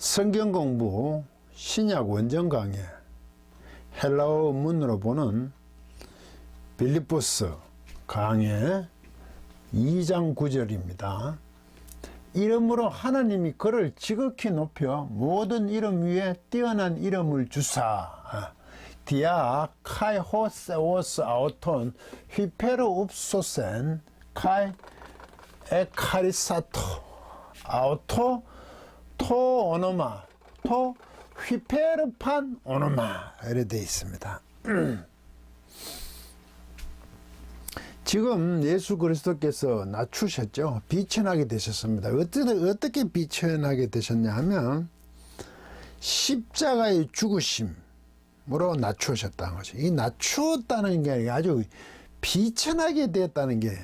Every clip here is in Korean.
성경 공부 신약 원정 강의 헬라어 문으로 보는 빌리포스 강의 2장 9절입니다. 이름으로 하나님이 그를 지극히 높여 모든 이름 위에 뛰어난 이름을 주사 디아 카이 호세오스 아오톤 휘페르 읍소센 카이 에카리사토 아오토 토 오노마 토 휘페르판 오노마 이렇게 되어 있습니다. 지금 예수 그리스도께서 낮추셨죠. 비천하게 되셨습니다. 어떻게, 어떻게 비천하게 되셨냐 하면 십자가의 죽으심으로 낮추셨다는 거죠. 이 낮추었다는 게 아주 비천하게 되었다는 게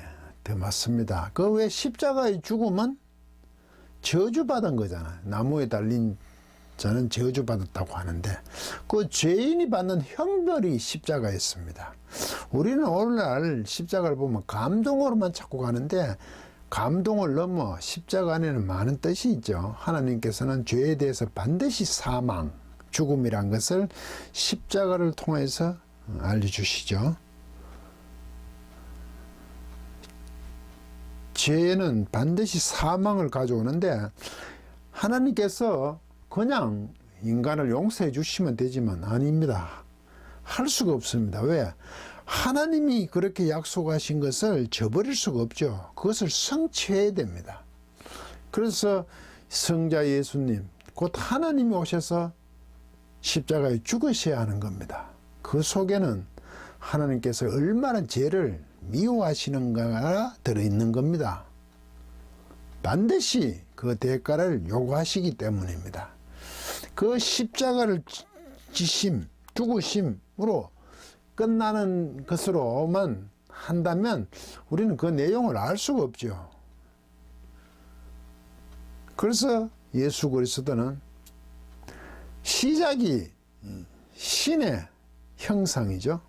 더 맞습니다. 그 왜 십자가의 죽음은 저주받은 거잖아요. 나무에 달린 저는 저주받았다고 하는데 그 죄인이 받는 형벌이 십자가였습니다. 우리는 오늘날 십자가를 보면 감동으로만 찾고 가는데 감동을 넘어 십자가 안에는 많은 뜻이 있죠. 하나님께서는 죄에 대해서 반드시 사망, 죽음이란 것을 십자가를 통해서 알려주시죠. 죄는 반드시 사망을 가져오는데 하나님께서 그냥 인간을 용서해 주시면 되지만 아닙니다. 할 수가 없습니다. 왜? 하나님이 그렇게 약속하신 것을 저버릴 수가 없죠. 그것을 성취해야 됩니다. 그래서 성자 예수님, 곧 하나님이 오셔서 십자가에 죽으셔야 하는 겁니다. 그 속에는 하나님께서 얼마나 죄를 미워하시는가가 들어있는 겁니다. 반드시 그 대가를 요구하시기 때문입니다. 그 십자가를 지심, 죽으심으로 끝나는 것으로만 한다면 우리는 그 내용을 알 수가 없죠. 그래서 예수 그리스도는 시작이 신의 형상이죠.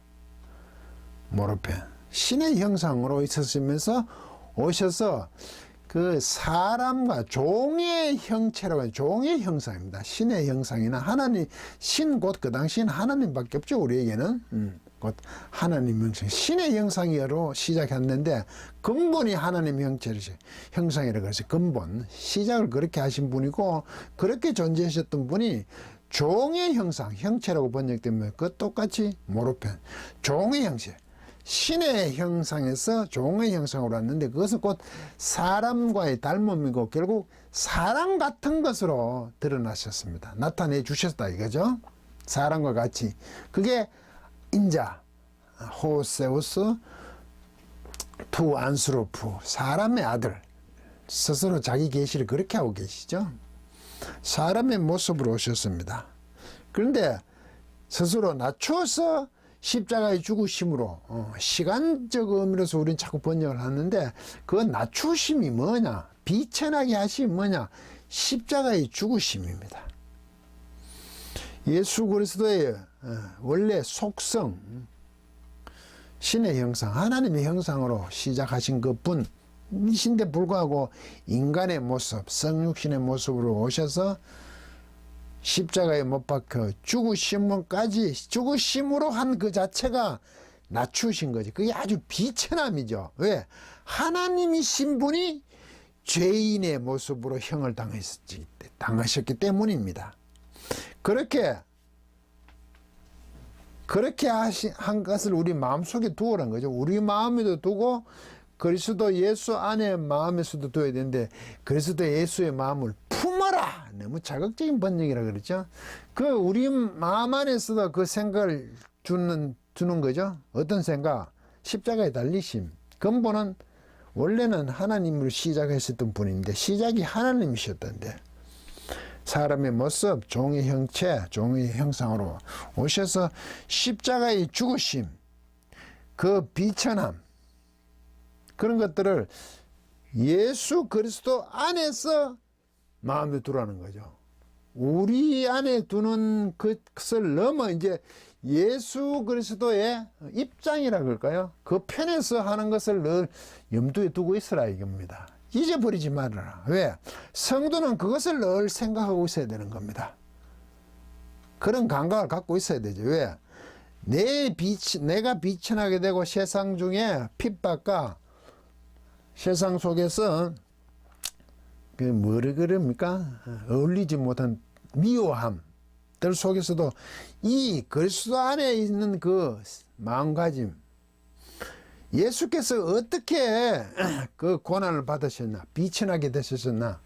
모로펜. 신의 형상으로 있었으면서 오셔서 그 사람과 종의 형체라고 해요. 종의 형상입니다. 신의 형상이나 하나님, 신 곧 그 당시엔 하나님밖에 없죠. 우리에게는. 음, 곧 하나님 형상. 신의 형상으로 시작했는데 근본이 하나님 형체를, 형상이라고 해서 근본. 시작을 그렇게 하신 분이고 그렇게 존재하셨던 분이 종의 형상, 형체라고 번역되면 그 똑같이 모로펜. 종의 형체. 신의 형상에서 종의 형상으로 왔는데 그것은 곧 사람과의 닮음이고 결국 사람 같은 것으로 드러나셨습니다. 나타내 주셨다 이거죠. 사람과 같이. 그게 인자, 호세우스, 푸 안스로프, 사람의 아들. 스스로 자기 계시를 그렇게 하고 계시죠. 사람의 모습으로 오셨습니다. 그런데 스스로 낮추어서 십자가의 죽으심으로 어, 시간적 의미로서 우리는 자꾸 번역을 하는데 그 낮추심이 뭐냐 비천하게 하심이 뭐냐 십자가의 죽으심입니다. 예수 그리스도의 어, 원래 속성 신의 형상 하나님의 형상으로 시작하신 그분 이신데 불구하고 인간의 모습 성육신의 모습으로 오셔서 십자가에 못 박혀 죽으심까지 죽으심으로 한 그 자체가 낮추신 거지. 그게 아주 비천함이죠. 왜? 하나님이 신분이 죄인의 모습으로 형을 당했지, 당하셨기 때문입니다. 그렇게, 그렇게 하신, 한 것을 우리 마음속에 두어란 거죠. 우리 마음에도 두고 그리스도 예수 안에 마음에서도 둬야 되는데 그리스도 예수의 마음을 품 어라. 너무 자극적인 번역이라 그랬죠. 그 우리 마음 안에서도 그 생각을 주는 주는 거죠. 어떤 생각? 십자가에 달리심. 근본은 원래는 하나님으로 시작했었던 분인데 시작이 하나님이셨던데 사람의 모습, 종의 형체, 종의 형상으로 오셔서 십자가의 죽으심, 그 비천함 그런 것들을 예수 그리스도 안에서 마음에 두라는 거죠. 우리 안에 두는 것을 넘어 이제 예수 그리스도의 입장이라 그럴까요? 그 편에서 하는 것을 늘 염두에 두고 있으라 이겁니다. 잊어버리지 말아라. 왜? 성도는 그것을 늘 생각하고 있어야 되는 겁니다. 그런 감각을 갖고 있어야 되죠. 왜? 내 빛, 내가 비천하게 되고 세상 중에 핍박과 세상 속에서 그 뭐를 그럽니까? 어울리지 못한 미워함들 속에서도 이 그리스도 안에 있는 그 마음가짐 예수께서 어떻게 그 고난을 받으셨나 비천하게 되셨나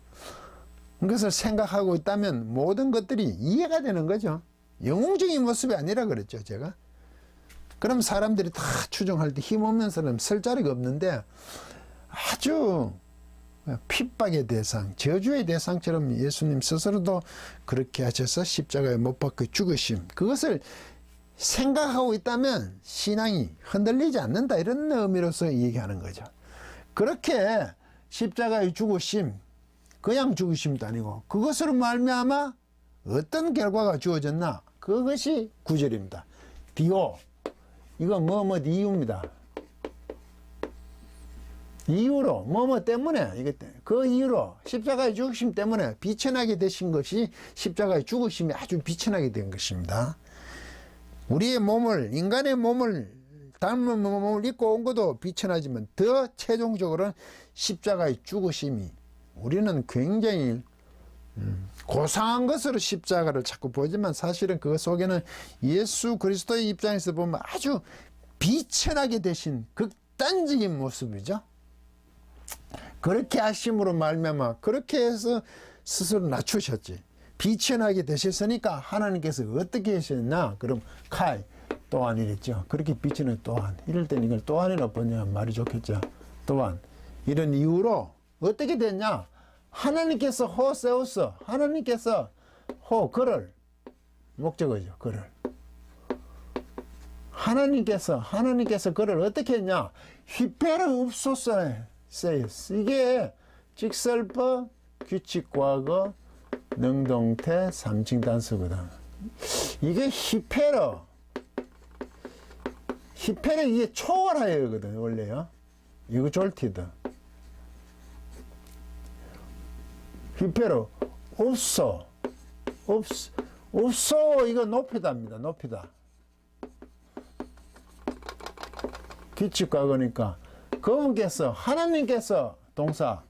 그것을 생각하고 있다면 모든 것들이 이해가 되는 거죠. 영웅적인 모습이 아니라 그랬죠, 제가. 그럼 사람들이 다 추종할 때 힘없는 사람 설 자리가 없는데 아주 핍박의 대상, 저주의 대상처럼 예수님 스스로도 그렇게 하셔서 십자가에 못 박혀 죽으심. 그것을 생각하고 있다면 신앙이 흔들리지 않는다. 이런 의미로서 얘기하는 거죠. 그렇게 십자가에 죽으심, 그냥 죽으심도 아니고 그것으로 말미암아 어떤 결과가 주어졌나? 그것이 구절입니다. 디오. 이거 뭐뭐 이유입니다. 이유로 뭐뭐 때문에 이것 그 이유로 십자가의 죽으심 때문에 비천하게 되신 것이 십자가의 죽으심이 아주 비천하게 된 것입니다. 우리의 몸을 인간의 몸을 닮은 몸을 입고 온 것도 비천하지만 더 최종적으로는 십자가의 죽으심이 우리는 굉장히 음, 고상한 것으로 십자가를 자꾸 보지만 사실은 그 속에는 예수 그리스도의 입장에서 보면 아주 비천하게 되신 극단적인 모습이죠. 그렇게 하심으로 말미암아 그렇게 해서 스스로 낮추셨지. 비천하게 되셨으니까 하나님께서 어떻게 하셨나? 그럼 칼 또한 이랬죠. 그렇게 비천은 또한 이럴 땐 이걸 또한이라 보냐 말이 좋겠죠. 또한 이런 이유로 어떻게 됐냐? 하나님께서 호 세우서 하나님께서 호 그를 목적어죠. 그를 하나님께서 하나님께서 그를 어떻게 했냐? 휘폐를 읍소서에 세였어. 이게 직설법, 규칙과거, 능동태, 삼칭 단서거든. 이게 히페러. 히페러 이게 초월하여거든 원래요. 이거 졸티드. 히페러 없어. 없 없어 이거 높이다입니다. 높이다. 규칙과거니까 그분께서 하나님께서 동사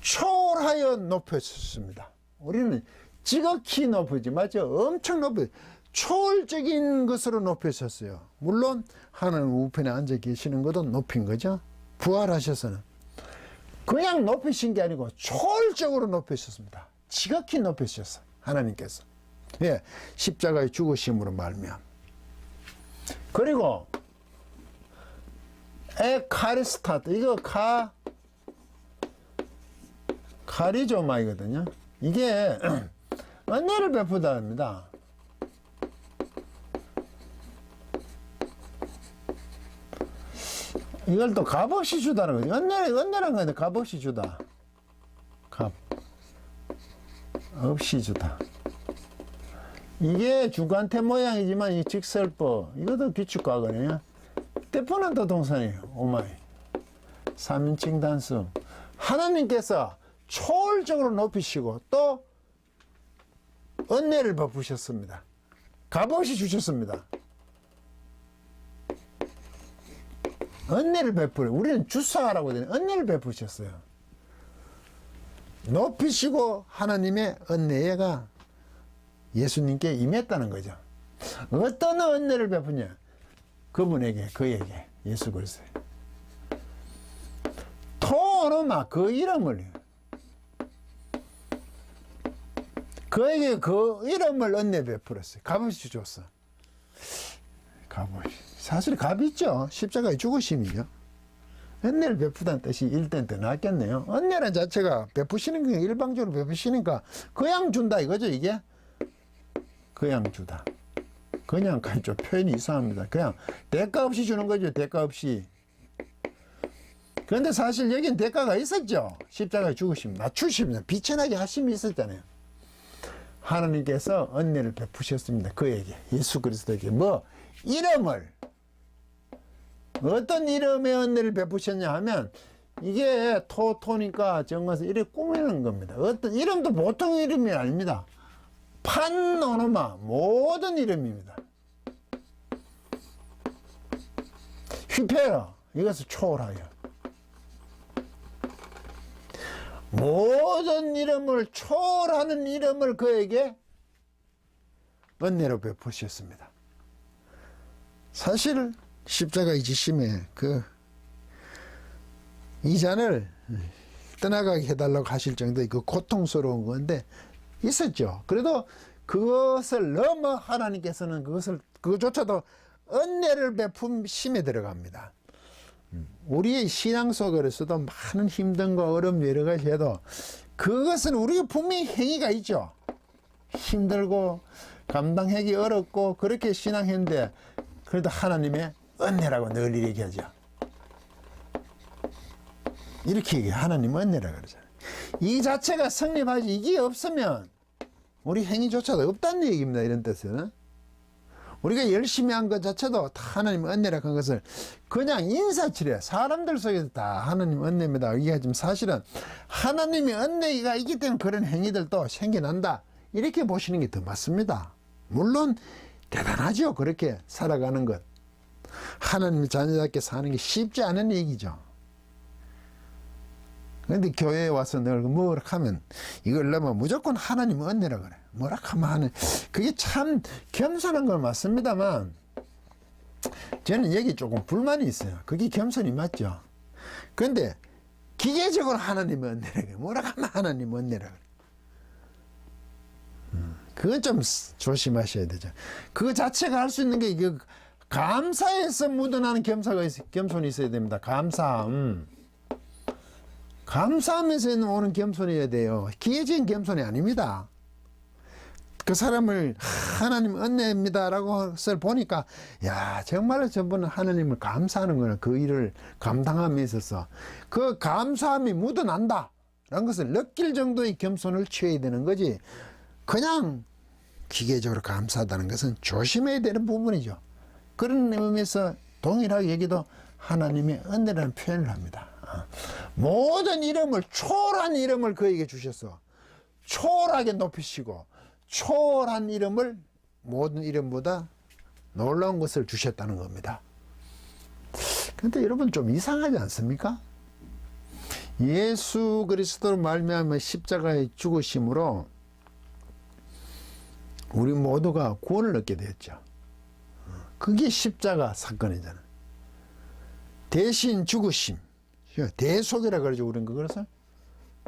초월하여 높여주셨습니다. 우리는 지극히 높이지 맞죠? 엄청 높이 초월적인 것으로 높이셨어요. 물론 하나님 우편에 앉아 계시는 것도 높인 거죠. 부활하셔서는 그냥 높이신 게 아니고 초월적으로 높이셨습니다. 지극히 높이셨어 하나님께서. 예, 십자가의 죽으심으로 말미암. 그리고 에카리스타트 이거 카 카리조마이거든요. 이게 은혜를 베푸다입니다. 이걸 또 값없이 주다는 거죠. 은혜, 은혜란 건데 값없이 주다. 값. 없이 주다. 이게 주관태 모양이지만 이 직설법, 이것도 규칙과거든요. 때포는 또 동산이에요. 오마이. 3인칭 단수. 하나님께서 초월적으로 높이시고 또 은혜를 베푸셨습니다. 값없이 주셨습니다. 은혜를 베풀어. 우리는 주사라고 되는 은혜를 베푸셨어요. 높이시고 하나님의 은혜가 예수님께 임했다는 거죠. 어떤 은혜를 베푸냐? 그분에게, 그에게, 예수 그리스도에. 토노마 그 이름을 그에게 그 이름을 은혜 베풀었어요. 값없이 줬어. 값없이. 사실 값 있죠. 십자가의 죽으심이죠. 은혜를 베푸다는 뜻이 일단 더 낫겠네요. 은혜란 자체가 베푸시는 게 일방적으로 베푸시니까 그냥 준다 이거죠 이게. 그냥 주다. 그냥 좀 표현이 이상합니다. 그냥 대가 없이 주는 거죠. 대가 없이. 그런데 사실 여긴 대가가 있었죠. 십자가에 죽으심, 낮추십니다. 비천하게 하심이 있었잖아요. 하나님께서 은혜를 베푸셨습니다. 그에게 예수 그리스도에게 뭐 이름을 어떤 이름의 은혜를 베푸셨냐 하면 이게 토토니까 정가서 이래 꾸미는 겁니다. 어떤 이름도 보통 이름이 아닙니다. 판노노마 모든 이름입니다. 휘페라 이것을 초월하여 모든 이름을 초월하는 이름을 그에게 은혜로 베푸셨습니다. 사실 십자가 이 지심에 그 이잔을 떠나가게 해달라고 하실 정도의 그 고통스러운 건데 있었죠. 그래도 그것을 넘어 하나님께서는 그것을 그것조차도 은혜를 베품심에 들어갑니다. 우리의 신앙 속에서도 많은 힘든 거 어려움 여러 가지 해도 그것은 우리가 분명히 행위가 있죠. 힘들고 감당하기 어렵고 그렇게 신앙했는데 그래도 하나님의 은혜라고 늘 얘기하죠. 이렇게 얘기해. 하나님 은혜라 그러잖아요. 이 자체가 성립하지 이게 없으면 우리 행위조차도 없다는 얘기입니다. 이런 뜻은. 우리가 열심히 한 것 자체도 다 하나님 은혜라 한 것을 그냥 인사치레 사람들 속에서 다 하나님 은혜입니다. 이게 하지만 사실은 하나님의 은혜가 있기 때문에 그런 행위들도 생겨난다. 이렇게 보시는 게 더 맞습니다. 물론 대단하죠. 그렇게 살아가는 것. 하나님의 자녀답게 사는 게 쉽지 않은 얘기죠. 근데 교회에 와서 늘 뭐라 하면 이걸 넣으면 무조건 하나님 은혜라 그래. 뭐라 하면 하는 그게 참 겸손한 건 맞습니다만 저는 여기 조금 불만이 있어요. 그게 겸손이 맞죠. 그런데 기계적으로 하나님 은혜라 그래. 뭐라 하면 하나님 은혜라 그래. 음, 그건 좀 조심하셔야 되죠. 그 자체가 할 수 있는 게 이게 감사에서 묻어나는 겸사가 있, 겸손이 있어야 됩니다. 감사함. 감사하면서 오는 겸손이어야 돼요. 기회적인 겸손이 아닙니다. 그 사람을 하나님 은혜입니다라고 을 보니까 야 정말로 저분은 하나님을 감사하는 거는 그 일을 감당함에 있어서 그 감사함이 묻어난다 라는 것을 느낄 정도의 겸손을 취해야 되는 거지 그냥 기계적으로 감사하다는 것은 조심해야 되는 부분이죠 그런 의미에서 동일하게 여기도 하나님의 은혜라는 표현을 합니다 어. 모든 이름을 초월한 이름을 그에게 주셔서 초월하게 높이시고 초월한 이름을 모든 이름보다 놀라운 것을 주셨다는 겁니다. 근데 여러분 좀 이상하지 않습니까? 예수 그리스도로 말미암아 십자가의 죽으심으로 우리 모두가 구원을 얻게 되었죠. 그게 십자가 사건이잖아요. 대신 죽으심. 대속이라 그러죠. 우리는 그것을.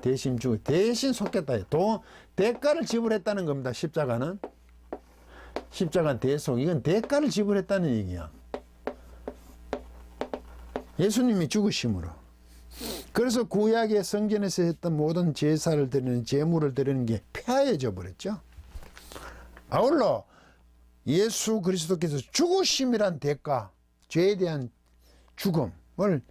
대신 죽 대신 속겠다. 도 대가를 지불했다는 겁니다. 십자가는 십자가 대속 이건 대가를 지불했다는 얘기야. 예수님이 죽으심으로. 그래서 구약의 성전에서 했던 모든 제사를 드리는 제물을 드리는 게 폐하여져 버렸죠. 아울러 예수 그리스도께서 죽으심이란 대가, 죄에 대한 죽음을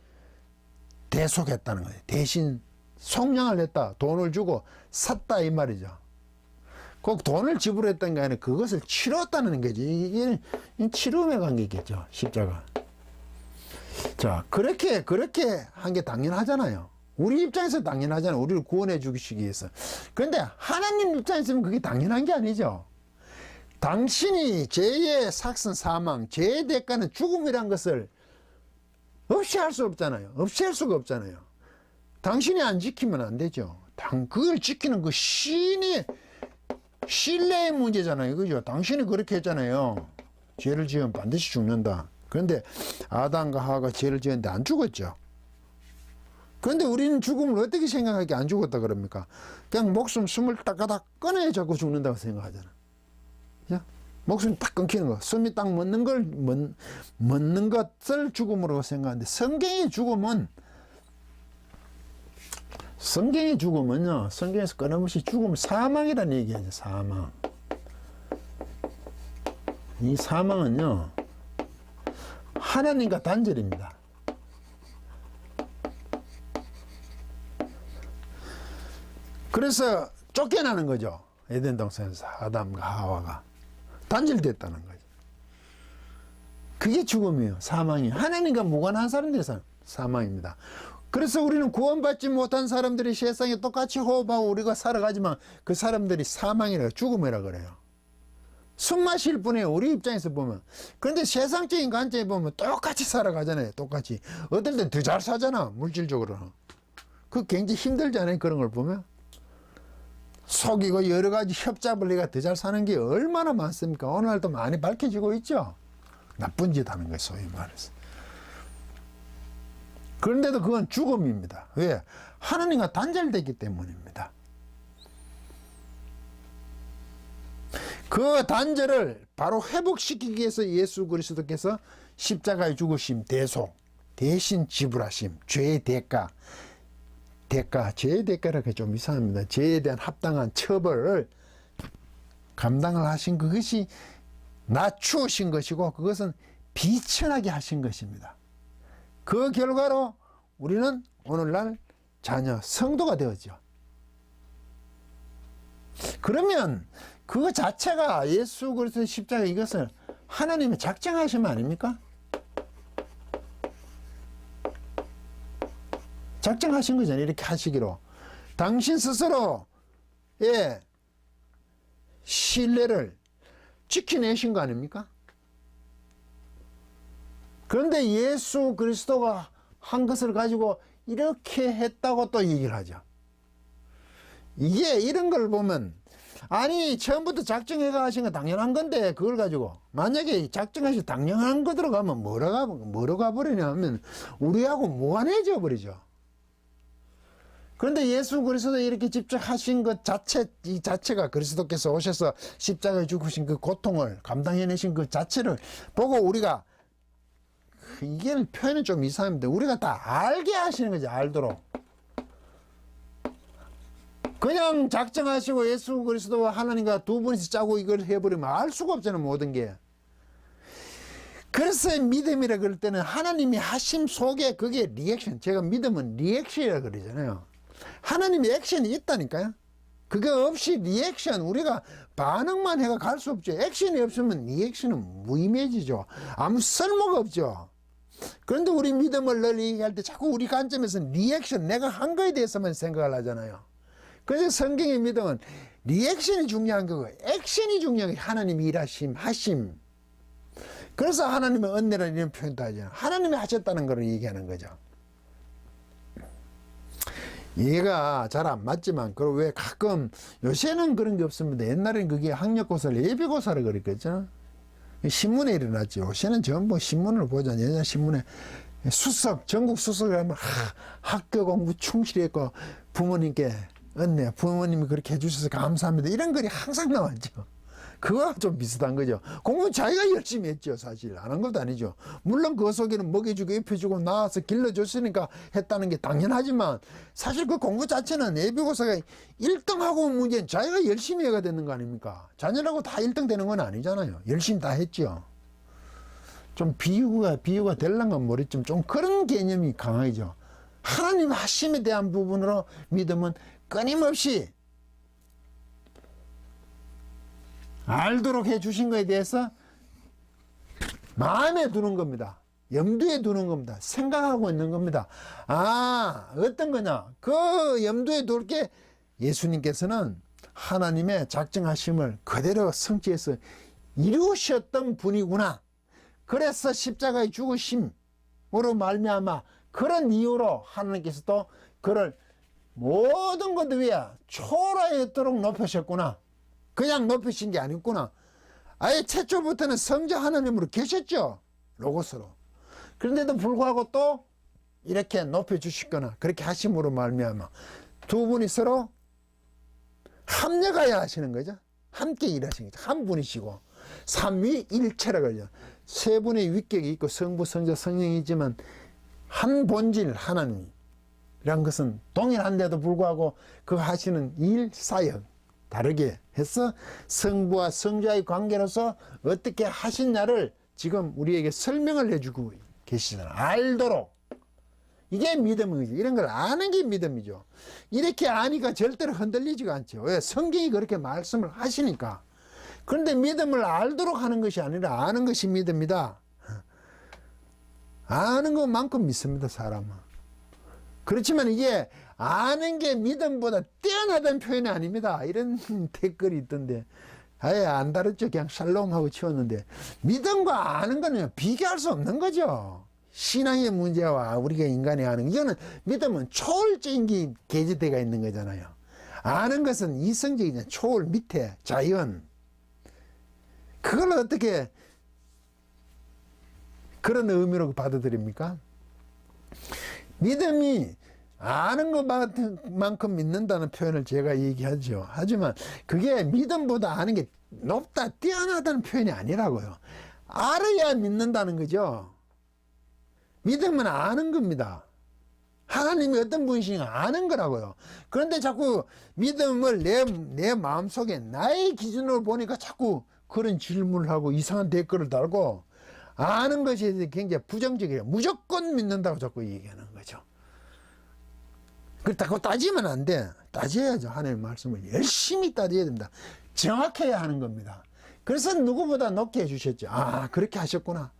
대속했다는 거예요. 대신 속량을 했다. 돈을 주고 샀다 이 말이죠. 꼭 돈을 지불했던 게 아니라 그것을 치렀다는 거지. 이게 치rum의 관계겠죠. 십자가. 자, 그렇게 그렇게 한 게 당연하잖아요. 우리 입장에서 당연하잖아요. 우리를 구원해 주시기 위해서. 그런데 하나님 입장에서는 그게 당연한 게 아니죠. 당신이 죄의 삭선 사망, 죄의 대가는 죽음이란 것을 없이 할 수 없잖아요. 없이 할 수가 없잖아요. 당신이 안 지키면 안 되죠. 당, 그걸 지키는 그 신이 신뢰의 문제잖아요. 그죠? 당신이 그렇게 했잖아요. 죄를 지으면 반드시 죽는다. 그런데 아담과 하와가 죄를 지었는데 안 죽었죠. 그런데 우리는 죽음을 어떻게 생각하기에 안 죽었다 그럽니까? 그냥 목숨 숨을 따가닥 꺼내야 자꾸 죽는다고 생각하잖아. 야? 목숨이 딱 끊기는 거, 숨이 딱 멎는 걸, 멎, 는 것을 죽음으로 생각하는데 성경의 죽음은 성경의 죽음은요, 성경에서 끊임없이 죽음, 사망이라는 얘기하죠, 사망. 이 사망은요, 하나님과 단절입니다. 그래서 쫓겨나는 거죠. 에덴 동산에서 아담과 하와가 단절됐다는 거죠. 그게 죽음이에요. 사망이. 하나님과 무관한 사람들이 사망입니다. 그래서 우리는 구원받지 못한 사람들이 세상에 똑같이 호흡하고 우리가 살아가지만 그 사람들이 사망이라 죽음이라 그래요. 숨 마실 뿐이에요. 우리 입장에서 보면. 그런데 세상적인 관점에 보면 똑같이 살아가잖아요. 똑같이. 어떨 땐 더 잘 사잖아. 물질적으로는. 그 굉장히 힘들잖아요. 그런 걸 보면. 속이고 여러 가지 협잡을 해가 더 잘 사는 게 얼마나 많습니까? 오늘날도 많이 밝혀지고 있죠. 나쁜 짓 하는 거예요. 소위 말해서. 그런데도 그건 죽음입니다. 왜? 하나님과 단절됐기 때문입니다. 그 단절을 바로 회복시키기 위해서 예수 그리스도께서 십자가에 죽으심 대속, 대신 지불하심, 죄의 대가, 대가, 죄의 대가라고 좀 이상합니다. 죄에 대한 합당한 처벌을 감당을 하신 그것이 낮추신 것이고 그것은 비천하게 하신 것입니다. 그 결과로 우리는 오늘날 자녀, 성도가 되었죠. 그러면 그 자체가 예수 그리스도의 십자가 이것을 하나님이 작정하시면 아닙니까? 작정하신 거잖아요. 이렇게 하시기로. 당신 스스로, 예, 신뢰를 지켜내신 거 아닙니까? 그런데 예수 그리스도가 한 것을 가지고 이렇게 했다고 또 얘기를 하죠. 이게 이런 걸 보면 아니 처음부터 작정해가 하신 거 당연한 건데 그걸 가지고 만약에 작정하시 당연한 거 들어가면 뭐라 가 뭐로 가 버리냐면 우리하고 무관해져 버리죠. 그런데 예수 그리스도 이렇게 직접 하신 것 자체 이 자체가 그리스도께서 오셔서 십자가에 죽으신 그 고통을 감당해내신 그 자체를 보고 우리가 이게 표현은 좀 이상합니다. 우리가 다 알게 하시는 거지 알도록. 그냥 작정하시고 예수 그리스도와 하나님과 두 분이서 짜고 이걸 해버리면 알 수가 없잖아요 모든 게. 그래서 믿음이라 그럴 때는 하나님이 하심 속에 그게 리액션. 제가 믿음은 리액션이라 그러잖아요. 하나님의 액션이 있다니까요. 그게 없이 리액션 우리가 반응만 해가 갈 수 없죠. 액션이 없으면 리액션은 무의미해지죠. 아무 쓸모가 없죠. 그런데 우리 믿음을 널리 얘기할 때 자꾸 우리 관점에서는 리액션 내가 한 거에 대해서만 생각을 하잖아요. 그래서 성경의 믿음은 리액션이 중요한 거고 액션이 중요한 게 하나님이 일하심 하심. 그래서 하나님의 은혜라는 표현도 하잖아요. 하나님이 하셨다는 걸 얘기하는 거죠. 얘가 잘 안 맞지만 그리고 왜 가끔 요새는 그런 게 없습니다. 옛날에는 그게 학력고사를 예비고사를 그랬겠죠. 신문에 일어났죠. 요새는 전부 신문을 보자. 예전 신문에 수석 전국 수석을 하면 하, 학교 공부 충실히 했고 부모님께 은혜 부모님이 그렇게 해주셔서 감사합니다. 이런 글이 항상 나왔죠. 그거와 좀 비슷한 거죠. 공부 자기가 열심히 했죠, 사실. 안 한 것도 아니죠. 물론 그 속에는 먹여주고 입혀주고 나와서 길러줬으니까 했다는 게 당연하지만 사실 그 공부 자체는 예비고사가 1등하고 문제는 자기가 열심히 해가 되는 거 아닙니까? 자녀라고 다 1등 되는 건 아니잖아요. 열심히 다 했죠. 좀 비유가, 비유가 될랑가 모르겠지만 좀 그런 개념이 강하죠. 하나님 하심에 대한 부분으로 믿음은 끊임없이 알도록 해 주신 것에 대해서 마음에 두는 겁니다. 염두에 두는 겁니다. 생각하고 있는 겁니다. 아, 어떤 거냐? 그 염두에 둘 게 예수님께서는 하나님의 작정하심을 그대로 성취해서 이루셨던 분이구나. 그래서 십자가에 죽으심으로 말미암아 그런 이유로 하나님께서도 그를 모든 것 위에 초라했도록 높으셨구나. 그냥 높이신 게 아니구나. 아예 최초부터는 성자 하나님으로 계셨죠. 로고스로. 그런데도 불구하고 또 이렇게 높여주시거나 그렇게 하심으로 말미암아 두 분이 서로 합력하여 하시는 거죠. 함께 일하시는 거죠. 한 분이시고 삼위 일체라고 하죠. 세 분의 위격이 있고 성부, 성자, 성령이지만 한 본질 하나님이란 것은 동일한데도 불구하고 그 하시는 일, 사역 다르게 해서 성부와 성자의 관계로서 어떻게 하시냐를 지금 우리에게 설명을 해주고 계시잖아요. 알도록. 이게 믿음이죠. 이런 걸 아는 게 믿음이죠. 이렇게 아니까 절대로 흔들리지가 않죠. 왜? 성경이 그렇게 말씀을 하시니까. 그런데 믿음을 알도록 하는 것이 아니라 아는 것이 믿음이다. 아는 것만큼 믿습니다, 사람은. 그렇지만 이게 아는 게 믿음보다 뛰어나다는 표현이 아닙니다. 이런 댓글이 있던데. 아예 안 다르죠. 그냥 샬롬하고 치웠는데. 믿음과 아는 거는 비교할 수 없는 거죠. 신앙의 문제와 우리가 인간이 아는 거. 이거는 믿음은 초월적인 게 계제되가 있는 거잖아요. 아는 것은 이성적이냐. 초월 밑에 자연. 그걸 어떻게 그런 의미로 받아들입니까? 믿음이 아는 것만큼 믿는다는 표현을 제가 얘기하죠. 하지만 그게 믿음보다 아는 게 높다, 뛰어나다는 표현이 아니라고요. 알아야 믿는다는 거죠. 믿음은 아는 겁니다. 하나님이 어떤 분이신가 아는 거라고요. 그런데 자꾸 믿음을 내, 내 마음속에 나의 기준으로 보니까 자꾸 그런 질문을 하고 이상한 댓글을 달고 아는 것에 대해 굉장히 부정적이에요. 무조건 믿는다고 자꾸 얘기하는. 그렇다 고 따지면 안 돼. 따져야죠. 하나님의 말씀을 열심히 따져야 됩니다. 정확해야 하는 겁니다. 그래서 누구보다 높게 해주셨죠. 아, 그렇게 하셨구나.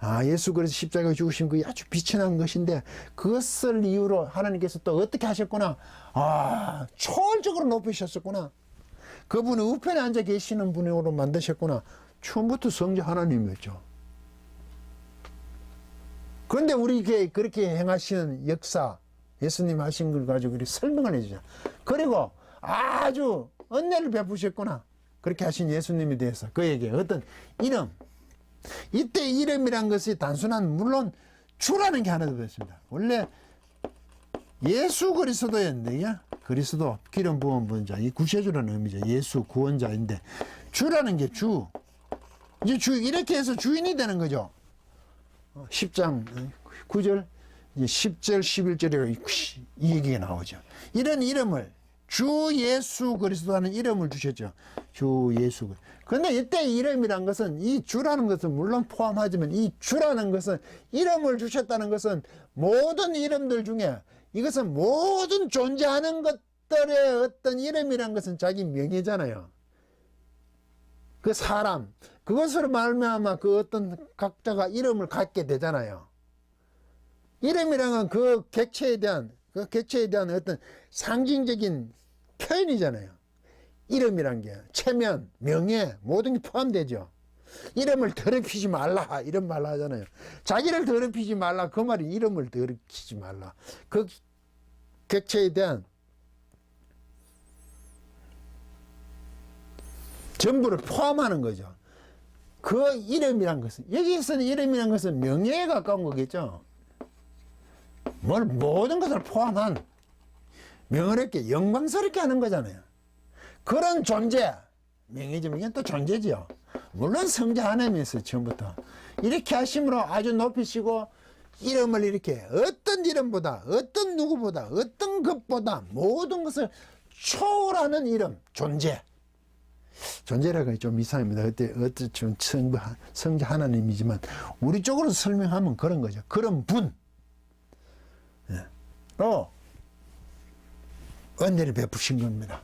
아, 예수 그래서 십자가에 죽으신 그 아주 비천한 것인데 그것을 이유로 하나님께서 또 어떻게 하셨구나. 아, 초월적으로 높이셨었구나. 그분은 우편에 앉아 계시는 분으로 만드셨구나. 처음부터 성자 하나님이었죠. 그런데 우리에게 그렇게 행하시는 역사, 예수님 하신 걸 가지고 이렇게 설명을 해주죠. 그리고 아주 은혜를 베푸셨구나. 그렇게 하신 예수님에 대해서 그에게 어떤 이름, 이때 이름이란 것이 단순한 물론 주라는 게 하나 더 있습니다. 원래 예수 그리스도였는데요. 그리스도 기름 부은 분자 이 구세주라는 의미죠. 예수 구원자인데 주라는 게 주. 이제 주 이렇게 해서 주인이 되는 거죠. 10장 9절 이제 10절 11절에 이 얘기가 나오죠. 이런 이름을 주 예수 그리스도라는 이름을 주셨죠. 주 예수. 그런데 이때 이름이란 것은 이 주라는 것은 물론 포함하지만 이 주라는 것은 이름을 주셨다는 것은 모든 이름들 중에 이것은 모든 존재하는 것들의 어떤 이름이란 것은 자기 명예잖아요. 그 사람 그것으로 말미암아 그 어떤 각자가 이름을 갖게 되잖아요. 이름이란 건그 객체에 대한 그 객체에 대한 어떤 상징적인 표현이잖아요. 이름이란 게 체면, 명예 모든 게 포함되죠. 이름을 더럽히지 말라 이런 말 하잖아요. 자기를 더럽히지 말라 그 말이 이름을 더럽히지 말라. 그 객체에 대한 전부를 포함하는 거죠. 그 이름이란 것은 여기서는 이름이란 것은 명예에 가까운 거겠죠. 뭘 모든 것을 포함한 명예롭게 영광스럽게 하는 거잖아요. 그런 존재 명예지면 또 존재지요. 물론 성자 하나님이었어요 처음부터 이렇게 하심으로 아주 높이시고 이름을 이렇게 어떤 이름보다 어떤 누구보다 어떤 것보다 모든 것을 초월하는 이름 존재 존재라가 좀 이상합니다. 그때 성부, 성자 하나님이지만 우리 쪽으로 설명하면 그런 거죠. 그런 분. 예. 로 은혜를 베푸신 겁니다.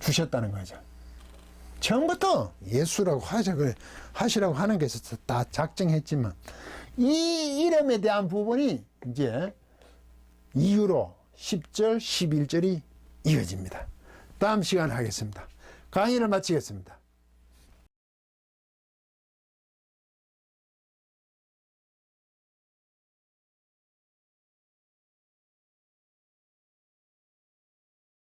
주셨다는 거죠. 처음부터 예수라고 하자 그래 하시라고 하는 게 다 작정했지만 이 이름에 대한 부분이 이제 이유로 10절, 11절이 이어집니다. 다음 시간에 하겠습니다. 강의를 마치겠습니다.